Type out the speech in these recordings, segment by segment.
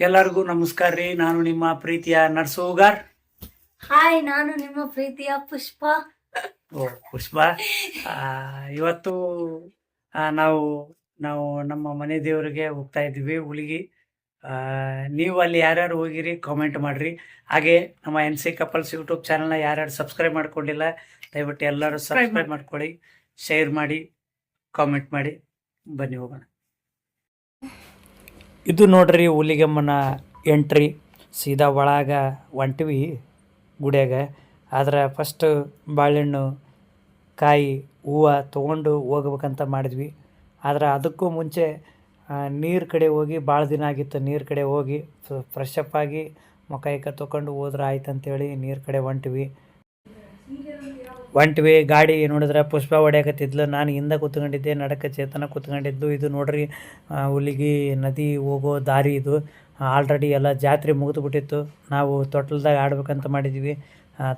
ಎಲ್ಲರಿಗೂ ನಮಸ್ಕಾರ ರೀ. ನಾನು ನಿಮ್ಮ ಪ್ರೀತಿಯ ನರ್ಸೋಗಾರ್ ಹಾಯ್ ನಾನು ನಿಮ್ಮ ಪ್ರೀತಿಯ ಪುಷ್ಪ. ಓ ಪುಷ್ಪ. ಆ, ಇವತ್ತು ನಾವು ನಾವು ನಮ್ಮ ಮನೆ ದೇವರಿಗೆ ಹೋಗ್ತಾ ಇದ್ದೀವಿ ಹುಲಿಗಿ. ಆ, ನೀವು ಅಲ್ಲಿ ಯಾರ್ಯಾರು ಹೋಗಿರಿ ಕಾಮೆಂಟ್ ಮಾಡ್ರಿ. ಹಾಗೆ ನಮ್ಮ ಎನ್ ಸಿ ಕಪಲ್ಸ್ ಯೂಟ್ಯೂಬ್ ಚಾನಲ್ನ ಯಾರ್ಯಾರು ಸಬ್ಸ್ಕ್ರೈಬ್ ಮಾಡ್ಕೊಂಡಿಲ್ಲ ದಯವಿಟ್ಟು ಎಲ್ಲರೂ ಸಬ್ಸ್ಕ್ರೈಬ್ ಮಾಡ್ಕೊಳ್ಳಿ ಶೇರ್ ಮಾಡಿ ಕಾಮೆಂಟ್ ಮಾಡಿ. ಬನ್ನಿ ಹೋಗೋಣ. ಇದು ನೋಡ್ರಿ ಹುಲಿಗೆಮ್ಮನ ಎಂಟ್ರಿ. ಸೀದಾ ಒಳಗೆ ಹೊಂಟಿವಿ ಗುಡಿಯಾಗ. ಆದ್ರೆ ಫಸ್ಟ್ ಬಾಳೆಹಣ್ಣು, ಕಾಯಿ, ಹೂವು ತೊಗೊಂಡು ಹೋಗ್ಬೇಕಂತ ಮಾಡಿದ್ವಿ. ಆದ್ರೆ ಅದಕ್ಕೂ ಮುಂಚೆ ನೀರು ಕಡೆ ಹೋಗಿ ಭಾಳ ದಿನ ಆಗಿತ್ತು ನೀರು ಕಡೆ ಹೋಗಿ. ಫ್ರೆಶ್ ಅಪ್ ಆಗಿ ತೊಗೊಂಡು ಹೋದ್ರೆ ಆಯ್ತು ಅಂತೇಳಿ ನೀರು ಕಡೆ ಹೊಂಟಿವಿ. ಹೊಂಟಿವಿ ಗಾಡಿ ನೋಡಿದ್ರೆ ಪುಷ್ಪ ಹೊಡ್ಯಾಕತ್ತಿದ್ಲು. ನಾನು ಹಿಂದೆ ಕೂತ್ಕೊಂಡಿದ್ದೆ, ನಡಕ ಚೇತನ ಕೂತ್ಕೊಂಡಿದ್ದು. ಇದು ನೋಡ್ರಿ ಹುಲಿಗಿ ನದಿ ಹೋಗೋ ದಾರಿ ಇದು. ಆಲ್ರೆಡಿ ಎಲ್ಲ ಜಾತ್ರೆ ಮುಗಿದು ಬಿಟ್ಟಿತ್ತು ನಾವು ತೊಟ್ಲದಾಗ ಆಡ್ಬೇಕಂತ ಮಾಡಿದ್ವಿ.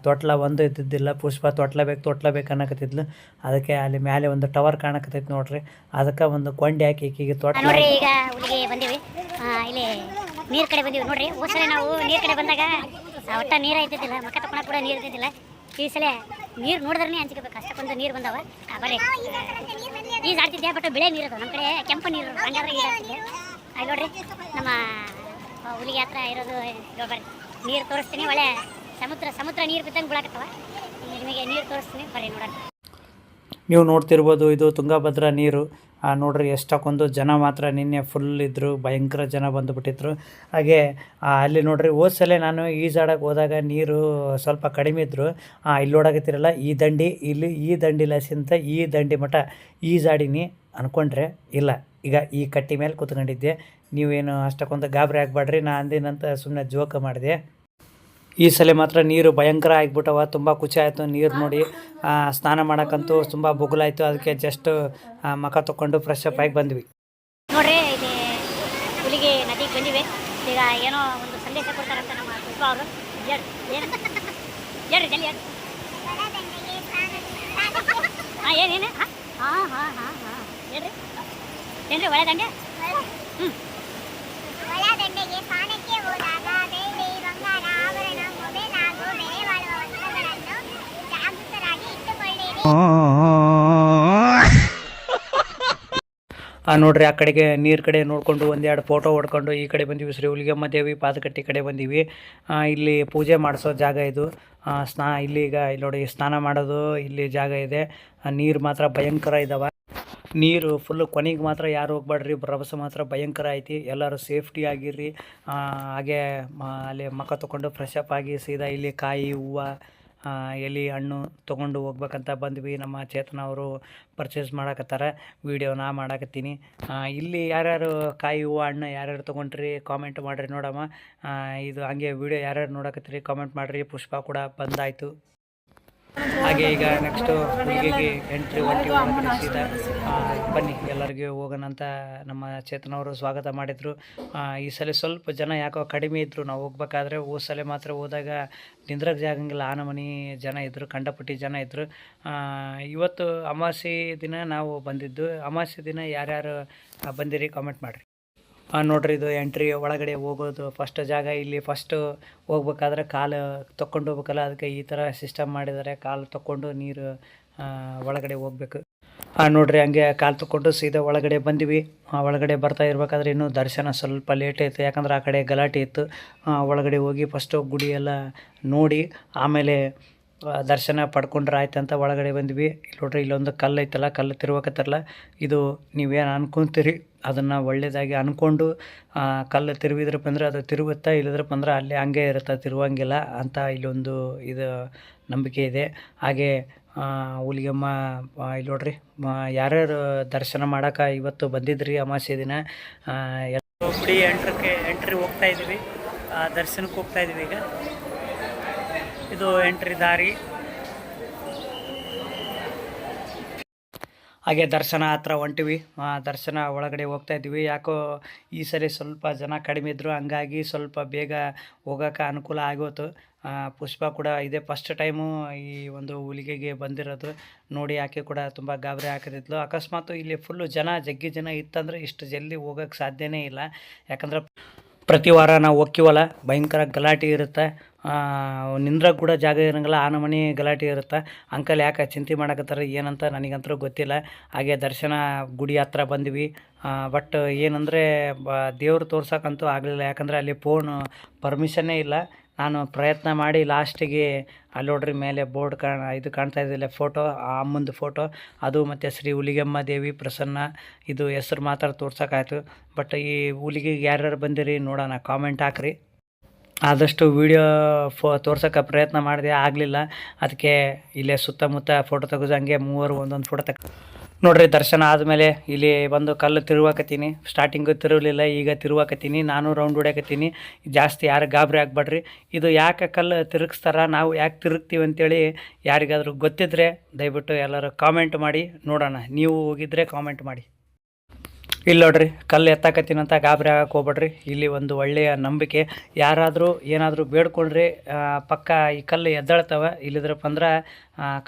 ತೊಟ್ಲ ಒಂದು ಇದ್ದಿದ್ದಿಲ್ಲ ಪುಷ್ಪ ತೊಟ್ಲ ಬೇಕು ತೊಟ್ಲ ಬೇಕು ಅನ್ನಕತ್ತಿದ್ಲು. ಅದಕ್ಕೆ ಅಲ್ಲಿ ಮೇಲೆ ಒಂದು ಟವರ್ ಕಾಣಕತ್ತೈತಿ ನೋಡ್ರಿ. ಅದಕ್ಕೆ ಒಂದು ಕೊಂಡಿ ಹಾಕಿ ತೊಟ್ಲ ನೋಡ್ರಿ, ಈಗ ಹುಲಿಗೆ ಬಂದೀವಿ. ಇಲ್ಲಿ ನೀರು ಕಡೆ ಬಂದೀವಿ. ನೋಡ್ರಿ ಹೋದ್ ನಾವು ನೀರು ಕಡೆ ಬಂದಾಗ ಒಟ್ಟ ನೀರ ಇದ್ದಿದ್ದಿಲ್ಲ ಮಕ್ಕ ತಕೊಂಡ ಕೂಡ ನೀರು ಇದ್ದಿದ್ದಿಲ್ಲ ಈ ಸಲ ನೀರು ನೋಡಿದ್ರೆ ಹಂಚ್ಕೋಬೇಕು ಅಷ್ಟಕ್ಕೊಂದು ನೀರ್ ಬಂದವ. ಬರ್ರಿ ನೀರ್ ಆಡ್ತಿದ್ದೆ ಬಟ್ ಬೆಳೆ ನೀರು ನಮ್ಮ ಕಡೆ ಕೆಂಪು ನೀರು ಹಂಗಾದ್ರೆ ಅಲ್ಲಿ ನೋಡ್ರಿ. ನಮ್ಮ ಹುಲಿ ಹತ್ರ ಇರೋದು ಬರ್ರಿ. ನೀರು ತೋರಿಸ್ತೀನಿ. ಒಳ್ಳೆ ಸಮುದ್ರ ಸಮುದ್ರ ನೀರು ಬಿದ್ದಂಗೆ ಬಿಡಾಕತ್ತವ ನಿಮಗೆ ನೀರು ತೋರಿಸ್ತೀನಿ. ಬರ್ರಿ ನೋಡೋಣ. ನೀವು ನೋಡ್ತಿರ್ಬೋದು ಇದು ತುಂಗಭದ್ರಾ ನೀರು. ನೋಡ್ರಿ ಎಷ್ಟಕ್ಕೊಂದು ಜನ ಮಾತ್ರ ನಿನ್ನೆ ಫುಲ್ ಇದ್ದರು ಭಯಂಕರ ಜನ ಬಂದುಬಿಟ್ಟಿದ್ರು. ಹಾಗೆ ಅಲ್ಲಿ ನೋಡ್ರಿ ಹೋದ ನಾನು ಈಜಾಡೋಕೆ ಹೋದಾಗ ನೀರು ಸ್ವಲ್ಪ ಕಡಿಮೆ ಇದ್ದರು ಇಲ್ಲಿ ನೋಡಕತ್ತಿರಲ್ಲ, ಈ ದಂಡಿ, ಇಲ್ಲಿ ಈ ದಂಡಿ ಲಸಿಂತ, ಈ ದಂಡಿ ಮಠ ಈಜಾಡಿನಿ ಅಂದ್ಕೊಂಡ್ರೆ ಇಲ್ಲ. ಈಗ ಈ ಕಟ್ಟಿ ಮೇಲೆ ಕೂತ್ಕೊಂಡಿದ್ದೆ. ನೀವೇನು ಅಷ್ಟಕ್ಕೊಂದು ಗಾಬರಿ ಆಗಬೇಡ್ರಿ, ನಾ ಅಂದಿನಂತ ಸುಮ್ಮನೆ ಜೋಕ ಮಾಡಿದೆ. ಈ ಸಲ ಮಾತ್ರ ನೀರು ಭಯಂಕರ ಆಗಿಬಿಟ್ಟವ, ತುಂಬ ಖುಷಿ ಆಯಿತು ನೀರು ನೋಡಿ. ಸ್ನಾನ ಮಾಡೋಕ್ಕಂತೂ ತುಂಬ ಬುಗುಲಾಯಿತು ಅದಕ್ಕೆ ಜಸ್ಟ್ ಮಖ ತೊಗೊಂಡು ಫ್ರೆಶ್ ಅಪ್ ಆಗಿ ಬಂದ್ವಿ. ನೋಡ್ರಿ, ಇಲ್ಲಿ ಹುಲಿಗೆ ನದಿಗೆ ಬಂದಿವೆ. ಈಗ ಏನೋ ಒಂದು ಸಂದೇಶ ಕೊಡ್ತಾರಂತ ನಮ್ಮ ಪುಷ್ಪ ಅವರು. ಹೇಳ್ರಿ, ಹೇಳಿ. ಹಾಂ ಏನೇನು ಹಾಂ ಹಾಂ ಹಾಂ ಹಾಂ. ಹೇಳ್ರಿ. ಏನ್ರಿ ಒಳ್ಳೆದಂಗೆ ಹ್ಞೂ ನೋಡ್ರಿ, ಆ ಕಡೆಗೆ ನೀರು ಕಡೆ ನೋಡಿಕೊಂಡು ಒಂದೆರಡು ಫೋಟೋ ಹೊಡ್ಕೊಂಡು ಈ ಕಡೆ ಬಂದೀವಿ ಶ್ರೀ ಹುಲಿಗೆಮ್ಮ ದೇವಿ ಪಾದಕಟ್ಟಿ ಕಡೆ ಬಂದೀವಿ. ಇಲ್ಲಿ ಪೂಜೆ ಮಾಡಿಸೋ ಜಾಗ ಇದು. ಸ್ನಾ, ಇಲ್ಲಿ ಈಗ ಇಲ್ಲಿ ನೋಡಿ ಸ್ನಾನ ಮಾಡೋದು ಇಲ್ಲಿ ಜಾಗ ಇದೆ. ನೀರು ಮಾತ್ರ ಭಯಂಕರ ಇದಾವೆ. ನೀರು ಫುಲ್ ಕೊನೆಗೆ ಮಾತ್ರ ಯಾರು ಹೋಗ್ಬೇಡ್ರಿ ರಭಸ ಮಾತ್ರ ಭಯಂಕರ ಐತಿ. ಎಲ್ಲರೂ ಸೇಫ್ಟಿ ಆಗಿರ್ರಿ. ಹಾಗೆ ಅಲ್ಲಿ ಮಕ್ಕ ತೊಗೊಂಡು ಫ್ರೆಶ್ ಅಪ್ ಆಗಿ ಸೀದಾ ಇಲ್ಲಿ ಕಾಯಿ ಹೂವು ಎಲೆ ಹಣ್ಣು ತೊಗೊಂಡು ಹೋಗ್ಬೇಕಂತ ಬಂದ್ವಿ ನಮ್ಮ ಚೇತನ ಅವರು ಪರ್ಚೇಸ್ ಮಾಡಕತ್ತಾರ ವೀಡಿಯೋ ಮಾಡಾಕತ್ತೀನಿ. ಆ, ಇಲ್ಲಿ ಯಾರ್ಯಾರು ಕಾಯಿ ಹೂವು ಹಣ್ಣು ಯಾರ್ಯಾರು ತೊಗೊಂಡ್ರಿ ಕಾಮೆಂಟ್ ಮಾಡಿರಿ ನೋಡಮ್ಮ. ಇದು ಹಂಗೆ ವೀಡಿಯೋ ಯಾರ್ಯಾರು ನೋಡಕತ್ತೀರಿ ಕಾಮೆಂಟ್ ಮಾಡಿರಿ. ಪುಷ್ಪ ಕೂಡ ಬಂದಾಯಿತು. ಹಾಗೆ ಈಗ ನೆಕ್ಸ್ಟು ಹುಡುಗಿಗೆ ಎಂಟ್ರಿ ಒಂಟಿ ಬನ್ನಿ, ಎಲ್ಲರಿಗೂ ಹೋಗೋಣ ಅಂತ ನಮ್ಮ ಚೇತನವರು ಸ್ವಾಗತ ಮಾಡಿದರು. ಈ ಸಲ ಸ್ವಲ್ಪ ಜನ ಯಾಕೋ ಕಡಿಮೆ ಇದ್ದರು ನಾವು ಹೋಗ್ಬೇಕಾದ್ರೆ ಹೋದ ಸಲ ಮಾತ್ರ ಹೋದಾಗ ನಿಂದ್ರಕ್ಕೆ ಜಾಗಂಗಿಲ್ಲ ಆನಮನಿ ಜನ ಇದ್ದರು ಕಂಡಪಟ್ಟಿ ಜನ ಇದ್ದರು ಇವತ್ತು ಅಮಾವಾಸ್ಯೆ ದಿನ ನಾವು ಬಂದಿದ್ದು. ಅಮಾವಾಸ್ಯೆ ದಿನ ಯಾರ್ಯಾರು ಬಂದಿರಿ ಕಾಮೆಂಟ್ ಮಾಡಿರಿ. ನೋಡ್ರಿ ಇದು ಎಂಟ್ರಿ ಒಳಗಡೆ ಹೋಗೋದು ಫಸ್ಟ್ ಜಾಗ ಇಲ್ಲಿ ಫಸ್ಟು ಹೋಗ್ಬೇಕಾದ್ರೆ ಕಾಲು ತೊಕೊಂಡು ಹೋಗ್ಬೇಕಲ್ಲ, ಅದಕ್ಕೆ ಈ ಥರ ಸಿಸ್ಟಮ್ ಮಾಡಿದ್ದಾರೆ. ಕಾಲು ತೊಕೊಂಡು ನೀರು ಒಳಗಡೆ ಹೋಗ್ಬೇಕು. ಹಾಂ ನೋಡ್ರಿ ಹಂಗೆ ಕಾಲು ತೊಗೊಂಡು ಸೀದಾ ಒಳಗಡೆ ಬಂದ್ವಿ. ಒಳಗಡೆ ಬರ್ತಾ ಇರ್ಬೇಕಾದ್ರೆ ಇನ್ನೂ ದರ್ಶನ ಸ್ವಲ್ಪ ಲೇಟ್ ಆಯಿತು. ಯಾಕಂದ್ರೆ ಆ ಕಡೆ ಗಲಾಟೆ ಇತ್ತು. ಒಳಗಡೆ ಹೋಗಿ ಫಸ್ಟು ಗುಡಿಯೆಲ್ಲ ನೋಡಿ, ಆಮೇಲೆ ದರ್ಶನ ಪಡ್ಕೊಂಡ್ರೆ ಆಯ್ತು ಅಂತ ಒಳಗಡೆ ಬಂದ್ವಿ. ಇಲ್ಲಿ ನೋಡ್ರಿ ಇಲ್ಲೊಂದು ಕಲ್ಲು ಐತಲ್ಲ ಕಲ್ಲು ತಿರುವಕತ್ತಲ್ಲ ಇದು ನೀವೇನು ಅನ್ಕೊಂತೀರಿ? ಅದನ್ನು ಒಳ್ಳೆಯದಾಗಿ ಅಂದ್ಕೊಂಡು ಕಲ್ಲು ತಿರುವಿದ್ರಪ್ಪ ಅಂದ್ರೆ ಅದು ತಿರುಗುತ್ತಾ ಇಲ್ಲದ್ರಪ್ಪ ಅಂದ್ರೆ ಅಲ್ಲಿ ಹಂಗೆ ಇರುತ್ತೆ ತಿರುವಂಗಿಲ್ಲ ಅಂತ ಇಲ್ಲೊಂದು ಇದು ನಂಬಿಕೆ ಇದೆ. ಹಾಗೆ ಹುಲಿಗೆಮ್ಮ ಇಲ್ಲಿ ನೋಡ್ರಿ ಯಾರ್ಯಾರು ದರ್ಶನ ಮಾಡೋಕೆ ಇವತ್ತು ಬಂದಿದ್ರಿ ಅಮಾವಾಸ್ಯೆ ದಿನ ಎಲ್ಲ ಗುಡಿ ಎಂಟ್ರಕ್ಕೆ ಎಂಟ್ರಿ ಹೋಗ್ತಾ ಇದ್ದೀವಿ ಆ, ದರ್ಶನಕ್ಕೆ ಹೋಗ್ತಾ ಇದ್ದೀವಿ ಈಗ. ಇದು ಎಂಟ್ರಿ ದಾರಿ. ಹಾಗೆ ದರ್ಶನ ಹತ್ರ ಹೊಂಟಿವಿ. ದರ್ಶನ ಒಳಗಡೆ ಹೋಗ್ತಾ ಇದ್ವಿ ಯಾಕೋ ಈ ಸರಿ ಸ್ವಲ್ಪ ಜನ ಕಡಿಮೆ ಇದ್ದರು ಹಂಗಾಗಿ ಸ್ವಲ್ಪ ಬೇಗ ಹೋಗೋಕೆ ಅನುಕೂಲ ಆಗೋತು. ಪುಷ್ಪ ಕೂಡ ಇದೇ. ಫಸ್ಟ್ ಟೈಮು ಈ ಒಂದು ಹುಲಿಗೆಗೆ ಬಂದಿರೋದು. ನೋಡಿ, ಆಕೆ ಕೂಡ ತುಂಬ ಗಾಬರಿ ಹಾಕಿದ್ಲು ಅಕಸ್ಮಾತ್ ಇಲ್ಲಿ ಫುಲ್ಲು ಜನ, ಜಗ್ಗಿ ಜನ ಇತ್ತಂದ್ರೆ ಇಷ್ಟು ಜಲ್ದಿ ಹೋಗೋಕ್ಕೆ ಸಾಧ್ಯನೇ ಇಲ್ಲ. ಯಾಕಂದ್ರೆ ಪ್ರತಿ ವಾರ ನಾವು ಹೋಗ್ತೀವಲ್ಲ, ಭಯಂಕರ ಗಲಾಟೆ ಇರುತ್ತೆ. ನಿಂದ್ರಕ್ಕೆ ಕೂಡ ಜಾಗ ಇರೋಂಗಿಲ್ಲ, ಆನ ಮನೆ ಗಲಾಟೆ ಇರುತ್ತೆ. ಅಂಕಲ್ ಯಾಕೆ ಚಿಂತೆ ಮಾಡಕತ್ತಾರೆ, ಏನಂತ ನನಗಂತೂ ಗೊತ್ತಿಲ್ಲ. ಹಾಗೆ ದರ್ಶನ ಗುಡಿ ಹತ್ರ ಬಂದ್ವಿ. ಬಟ್ ಏನಂದರೆ, ಬ, ದೇವ್ರು ತೋರ್ಸೋಕ್ಕಂತೂ ಆಗಲಿಲ್ಲ. ಯಾಕಂದರೆ ಅಲ್ಲಿ ಫೋನ್ ಪರ್ಮಿಷನ್ನೇ ಇಲ್ಲ. ನಾನು ಪ್ರಯತ್ನ ಮಾಡಿ ಲಾಸ್ಟಿಗೆ ಅಲ್ಲಿ ನೋಡ್ರಿ ಮೇಲೆ ಬೋರ್ಡ್ ಕಾಣ ಇದು ಕಾಣ್ತಾ ಇದ್ದಿಲ್ಲ ಫೋಟೋ ಆ ಅಮ್ಮಂದು ಫೋಟೋ ಅದು ಮತ್ತು ಶ್ರೀ ಹುಲಿಗೆಮ್ಮ ದೇವಿ ಪ್ರಸನ್ನ. ಇದು ಹೆಸ್ರು ಮಾತ್ರ ತೋರ್ಸೋಕ್ಕಾಯ್ತು. ಬಟ್ ಈ ಹುಲಿಗೆಗೆ ಯಾರ್ಯಾರು ಬಂದಿರಿ ನೋಡೋಣ ಕಾಮೆಂಟ್ ಹಾಕ್ರಿ. ಆದಷ್ಟು ವೀಡಿಯೋ ಫೋ ತೋರ್ಸೋಕೆ ಪ್ರಯತ್ನ ಮಾಡಿದೆ, ಆಗಲಿಲ್ಲ. ಅದಕ್ಕೆ ಇಲ್ಲೇ ಸುತ್ತಮುತ್ತ ಫೋಟೋ ತೆಗೆದು ಹಂಗೆ ಮೂವರು ಒಂದೊಂದು ಫೋಟೋ ತೆಗೆ ನೋಡ್ರಿ, ದರ್ಶನ ಆದಮೇಲೆ ಇಲ್ಲಿ ಬಂದು ಕಲ್ಲು ತಿರುವಾಕತ್ತೀನಿ. ಸ್ಟಾರ್ಟಿಂಗು ತಿರುಗಲಿಲ್ಲ, ಈಗ ತಿರುವಾಕತ್ತೀನಿ. ನಾನು ರೌಂಡ್ ಹೊಡ್ಯಾಕತ್ತೀನಿ. ಜಾಸ್ತಿ ಯಾರು ಗಾಬರಿ ಆಗಬೇಡ್ರಿ. ಇದು ಯಾಕೆ ಕಲ್ಲು ತಿರುಗಿಸ್ತಾರ, ನಾವು ಯಾಕೆ ತಿರುಗ್ತೀವಿ ಅಂತೇಳಿ ಯಾರಿಗಾದರೂ ಗೊತ್ತಿದ್ರೆ ದಯವಿಟ್ಟು ಎಲ್ಲರೂ ಕಾಮೆಂಟ್ ಮಾಡಿ, ನೋಡೋಣ. ನೀವು ಹೋಗಿದ್ರೆ ಕಾಮೆಂಟ್ ಮಾಡಿ. ಇಲ್ಲಿ ನೋಡ್ರಿ, ಕಲ್ಲು ಎತ್ತಾಕತ್ತೀನಿ ಅಂತ ಗಾಬರಿ ಆಗಕ್ಕೆ ಹೋಗ್ಬೇಡ್ರಿ. ಇಲ್ಲಿ ಒಂದು ಒಳ್ಳೆಯ ನಂಬಿಕೆ. ಯಾರಾದರೂ ಏನಾದರೂ ಬೇಡ್ಕೊಂಡ್ರಿ ಪಕ್ಕ ಈ ಕಲ್ಲು ಎದ್ದೇಳ್ತವೆ. ಇಲ್ಲಿದ್ರಪ್ಪ ಅಂದ್ರೆ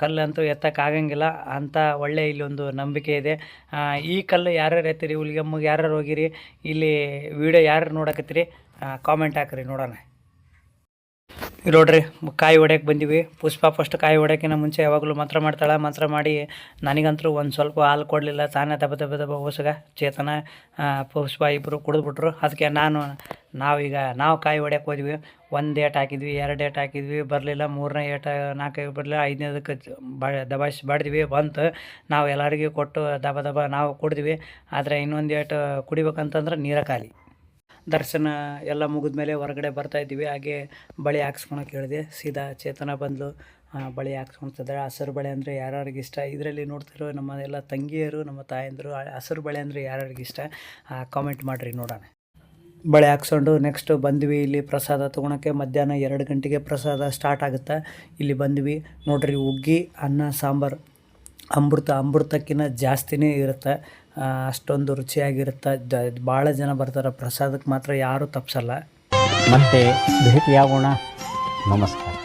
ಕಲ್ಲು ಅಂತೂ ಎತ್ತಕ್ಕೆ ಆಗಂಗಿಲ್ಲ ಅಂತ ಒಳ್ಳೆ ಇಲ್ಲಿ ಒಂದು ನಂಬಿಕೆ ಇದೆ. ಈ ಕಲ್ಲು ಯಾರ್ಯಾರು ಎತ್ತಿರಿ? ಹುಲಿಗಮ್ಮಗೆ ಯಾರ್ಯಾರು ಹೋಗಿರಿ? ಇಲ್ಲಿ ವಿಡಿಯೋ ಯಾರು ನೋಡಕತ್ತೀರಿ? ಕಾಮೆಂಟ್ ಹಾಕ್ರಿ, ನೋಡೋಣ. ನೋಡ್ರಿ, ಕಾಯಿ ಹೊಡ್ಯಕ್ಕೆ ಬಂದೀವಿ. ಪುಷ್ಪ ಫಸ್ಟ್ ಕಾಯಿ ಹೊಡ್ಯೋಕ್ಕಿಂತ ಮುಂಚೆ ಯಾವಾಗಲೂ ಮಂತ್ರ ಮಾಡ್ತಾಳೆ. ಮಂತ್ರ ಮಾಡಿ ನನಗಂತೂ ಒಂದು ಸ್ವಲ್ಪ ಹಾಲು ಕೊಡಲಿಲ್ಲ. ತಾನೇ ದಬ ದಬ ದಬ ಹೊಸಗ. ಚೇತನ ಪುಷ್ಪ ಇಬ್ಬರು ಕುಡಿದ್ಬಿಟ್ರು. ಅದಕ್ಕೆ ನಾನು, ನಾವೀಗ, ನಾವು ಕಾಯಿ ಹೊಡ್ಯಕ್ಕೆ ಹೋದ್ವಿ. ಒಂದು ಏಟ್ ಹಾಕಿದ್ವಿ, ಎರಡು ಡೇಟ್ ಹಾಕಿದ್ವಿ. ಬರಲಿಲ್ಲ, ಮೂರನೇ ಏಟ ನಾಲ್ಕು ಬರಲಿಲ್ಲ. ಐದನೇದಕ್ಕೆ ಬಾ ದಬಾಯಿಸಿ ಬಡ್ದ್ವಿ. ಬಂತು. ನಾವು ಎಲ್ಲರಿಗೂ ಕೊಟ್ಟು ದಬ ದಬ ನಾವು ಕುಡಿದ್ವಿ. ಆದರೆ ಇನ್ನೊಂದು ಏಟು ಕುಡಿಬೇಕಂತಂದ್ರೆ ನೀರ ಖಾಲಿ. ದರ್ಶನ ಎಲ್ಲ ಮುಗಿದ್ಮೇಲೆ ಹೊರಗಡೆ ಬರ್ತಾ ಇದ್ದೀವಿ. ಹಾಗೆ ಬಳೆ ಹಾಕ್ಸ್ಕೊಳಕ್ಕೆ ಹೇಳಿದೆ. ಸೀದಾ ಚೇತನ ಬಂದಲು. ಬಳೆ ಹಾಕ್ಸ್ಕೊತಿದ್ದಾರೆ ಹಸಿರು ಬಳೆ ಅಂದರೆ ಯಾರ್ಯಾರಿಗೆ ಇಷ್ಟ? ಇದರಲ್ಲಿ ನೋಡ್ತಿರೋ ನಮ್ಮ ಎಲ್ಲ ತಂಗಿಯರು, ನಮ್ಮ ತಾಯಂದರು ಹಸಿರು ಬಳೆ ಅಂದರೆ ಯಾರ್ಯಾರಿಗೆ ಇಷ್ಟ? ಕಾಮೆಂಟ್ ಮಾಡಿರಿ, ನೋಡೋಣ. ಬಳೆ ಹಾಕ್ಸ್ಕೊಂಡು ನೆಕ್ಸ್ಟು ಬಂದ್ವಿ. ಇಲ್ಲಿ ಪ್ರಸಾದ ತೊಗೊಳಕ್ಕೆ ಮಧ್ಯಾಹ್ನ ಎರಡು ಗಂಟೆಗೆ ಪ್ರಸಾದ ಸ್ಟಾರ್ಟ್ ಆಗುತ್ತೆ? ಇಲ್ಲಿ ಬಂದ್ವಿ. ನೋಡ್ರಿ, ಉಗ್ಗಿ, ಅನ್ನ, ಸಾಂಬಾರು, ಅಮೃತ. ಅಮೃತಕ್ಕಿಂತ ಜಾಸ್ತಿನೇ ಇರುತ್ತೆ? ಅಷ್ಟೊಂದು ರುಚಿಯಾಗಿರುತ್ತೆ ಭಾಳ ಜನ ಬರ್ತಾರೆ ಪ್ರಸಾದಕ್ಕೆ ಮಾತ್ರ ಯಾರೂ ತಪ್ಪಿಸಲ್ಲ ಮತ್ತೆ ಭೇಟಿಯಾಗೋಣ. ನಮಸ್ಕಾರ.